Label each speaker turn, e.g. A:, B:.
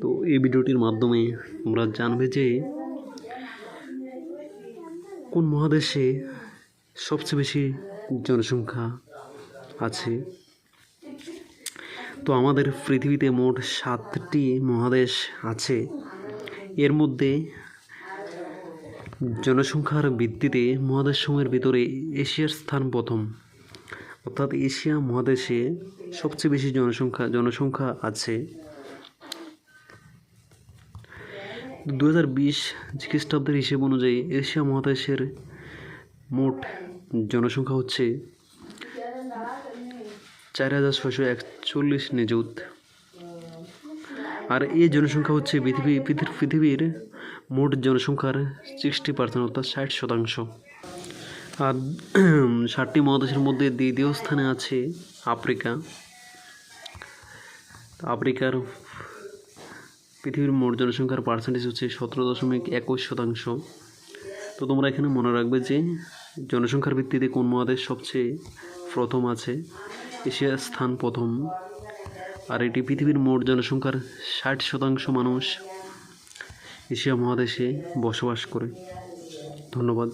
A: তো এই ভিডিওটির মাধ্যমে আমরা জানবে যে কোন মহাদেশে সবচেয়ে বেশি জনসংখ্যা আছে। তো আমাদের পৃথিবীতে মোট সাতটি মহাদেশ আছে। এর মধ্যে জনসংখ্যার ভিত্তিতে মহাদেশসমূহের ভিতরে এশিয়ার স্থান প্রথম। অর্থাৎ এশিয়া মহাদেশে সবচেয়ে বেশি জনসংখ্যা জনসংখ্যা আছে। দু হাজার বিশ খ্রিস্টাব্দের হিসেব অনুযায়ী এশিয়া মহাদেশের মোট জনসংখ্যা হচ্ছে চার হাজার ছশো একচল্লিশ নিযুত। আর এই জনসংখ্যা হচ্ছে পৃথিবী, পৃথিবীর পৃথিবীর মোট জনসংখ্যার সিক্সটি পার্সেন্ট অর্থাৎ ষাট শতাংশ। আর ষাটটি মহাদেশের মধ্যে দ্বিতীয় স্থানে আছে আফ্রিকা। আফ্রিকার পৃথিবীর মোট জনসংখ্যার পার্সেন্টেজ হচ্ছে সতেরো দশমিক একুশ শতাংশ। তো তোমরা এখানে মনে রাখবে যে জনসংখ্যার ভিত্তিতে কোন মহাদেশ সবচেয়ে প্রথম আছে? এশিয়ার স্থান প্রথম। আর এটি পৃথিবীর মোট জনসংখ্যার ষাট শতাংশ মানুষ এশিয়া মহাদেশে বসবাস করে। ধন্যবাদ।